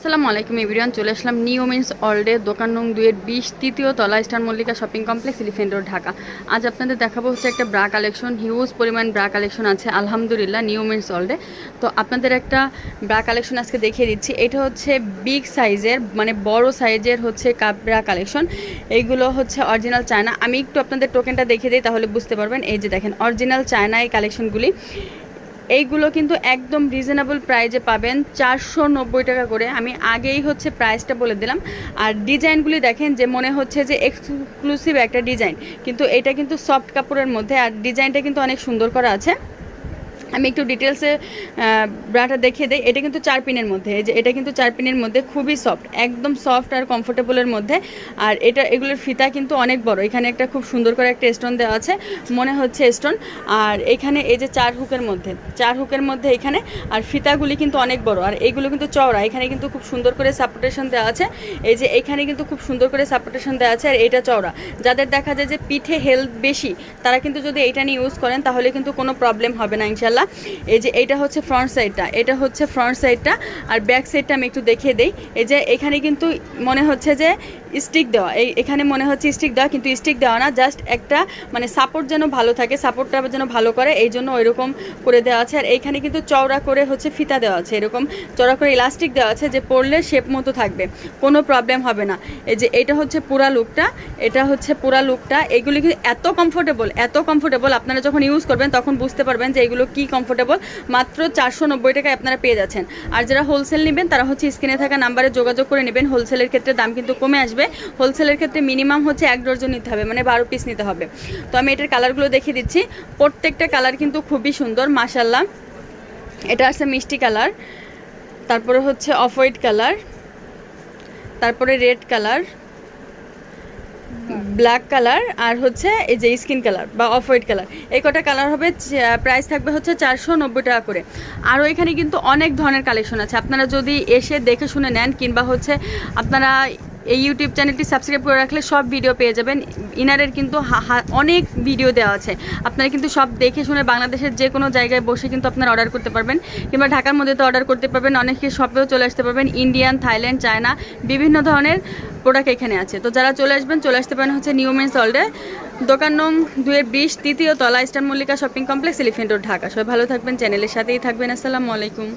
আসসালামু আলাইকুম এভরিওয়ান, চলে আসলাম নিউ মিন্স অলডে দোকান নং দুয়ের বিশ, তৃতীয় তলা star Mallika shopping complex elephant road, Dhaka. আজ আপনাদের দেখাবো হচ্ছে একটা ব্রা কালেকশন, হিউজ পরিমাণ ব্রা কালেকশন আছে, আলহামদুলিল্লাহ, নিউ মিন্স অলডে তো আপনাদের একটা ব্রা কালেকশন আজকে দেখিয়ে দিচ্ছি, এটা হচ্ছে বিগ সাইজের মানে বড় সাইজের হচ্ছে কাপ ব্রা কালেকশন। এইগুলো হচ্ছে অরিজিনাল চায়না। আমি একটু আপনাদের টোকেনটা দেখিয়ে দিই, তাহলে বুঝতে পারবেন। এই যে দেখেন, অরিজিনাল চায়না এই কালেকশনগুলি। এইগুলো কিন্তু একদম রিজনেবল প্রাইজে পাবেন চারশো নব্বই টাকা করে। আমি আগেই হচ্ছে প্রাইসটা বলে দিলাম। আর ডিজাইনগুলি দেখেন যে মনে হচ্ছে যে এক্সক্লুসিভ একটা ডিজাইন কিন্তু এটা কিন্তু সফট কাপড়ের মধ্যে, আর ডিজাইনটা কিন্তু অনেক সুন্দর করা আছে। আমি একটু ডিটেলসে ব্রাটা দেখিয়ে দিই। এটা কিন্তু চার পিনের মধ্যে। এই যে এটা কিন্তু চার পিনের মধ্যে খুবই সফট একদম সফট আর কমফোর্টেবলের মধ্যে। আর এটা, এগুলোর ফিতা কিন্তু অনেক বড়। এখানে একটা খুব সুন্দর করে একটা স্টোন দেওয়া আছে। মনে হচ্ছে স্টোন আর এখানে এই যে চার হুকের মধ্যে, চার হুকের মধ্যে এখানে, আর ফিতাগুলি কিন্তু অনেক বড়। আর এইগুলো কিন্তু চওড়া। এখানে কিন্তু খুব সুন্দর করে সাপোর্টেশন দেওয়া আছে। এই যে এখানে কিন্তু খুব সুন্দর করে সাপোর্টেশন দেওয়া আছে, আর এটা চওড়া। যাদের দেখা যায় যে পিঠে হেলথ বেশি, তারা কিন্তু যদি এটা নিয়ে ইউজ করেন, তাহলে কিন্তু কোনো প্রবলেম হবে না ইনশাল্লাহ এই যে এটা হচ্ছে ফ্রন্ট সাইডটা এটা হচ্ছে ফ্রন্ট সাইডটা আর ব্যাক সাইডটা আমি একটু দেখিয়ে দিই। এই যে এখানে কিন্তু মনে হচ্ছে যে স্টিক দেওয়া, এই এখানে মনে হচ্ছে স্টিক দেওয়া, কিন্তু স্টিক দেওয়া না জাস্ট একটা মানে সাপোর্ট যেন ভালো থাকে সাপোর্টটা যেন ভালো করে, এই জন্য ওইরকম করে দেওয়া আছে। আর এইখানে কিন্তু চওড়া করে হচ্ছে ফিতা দেওয়া আছে, এরকম চওড়া করে ইলাস্টিক দেওয়া আছে যে পরলে শেপ মতো থাকবে, কোনো প্রবলেম হবে না। এই যে এটা হচ্ছে পুরা লুকটা এটা হচ্ছে পুরা লুকটা এগুলি কিন্তু এত কমফোর্টেবল এত কমফোর্টেবল আপনারা যখন ইউজ করবেন তখন বুঝতে পারবেন যে এগুলো কি কমফোর্টেবল মাত্র চারশো নব্বই টাকায় আপনারা পেয়ে যাচ্ছেন। আর যারা হোলসেল নেবেন, তারা হচ্ছে স্ক্রিনে থাকা নাম্বারে যোগাযোগ করে নেবেন। হোলসেলের ক্ষেত্রে দাম কিন্তু কমে আসবে। হোলসেলের ক্ষেত্রে মিনিমাম হচ্ছে এক ডর্জন নিতে হবে মানে বারো পিস নিতে হবে। তো আমি এটার কালারগুলো দেখিয়ে দিচ্ছি। প্রত্যেকটা কালার কিন্তু খুবই সুন্দর মাসাল্লাহ এটা আছে মিষ্টি কালার তারপরে হচ্ছে অফ হোয়াইট কালার তারপরে রেড কালার ব্ল্যাক কালার আর হচ্ছে এই যে স্কিন কালার বা অফ হোয়াইট কালার। এই কটা কালার হবে প্রাইস থাকবে হচ্ছে চারশো নব্বই টাকা করে। আরও এখানে কিন্তু অনেক ধরনের কালেকশন আছে। আপনারা যদি এসে দেখে শুনে নেন কিংবা হচ্ছে আপনারা এই ইউটিউব চ্যানেলটি সাবস্ক্রাইব করে রাখলে সব ভিডিও পেয়ে যাবেন। ইনারের কিন্তু অনেক ভিডিও দেওয়া আছে। আপনারা কিন্তু সব দেখে শুনে বাংলাদেশের যে কোনো জায়গায় বসে কিন্তু আপনারা অর্ডার করতে পারবেন। কিংবা ঢাকার মধ্যে তো অর্ডার করতে পারবেন, অনেকে শপেও চলে আসতে পারবেন। ইন্ডিয়ান থাইল্যান্ড চায়না বিভিন্ন ধরনের প্রোডাক্ট এখানে আছে। তো যারা চলে আসবেন, চলে আসতে পারেন হচ্ছে নিউ মেন্স অলডে দোকান নং দুয়ের বিশ, তৃতীয় তলা eastern Mallika shopping complex elephant road Dhaka. সবাই ভালো থাকবেন চ্যানেলের সাথেই থাকবেন। আসসালামু আলাইকুম।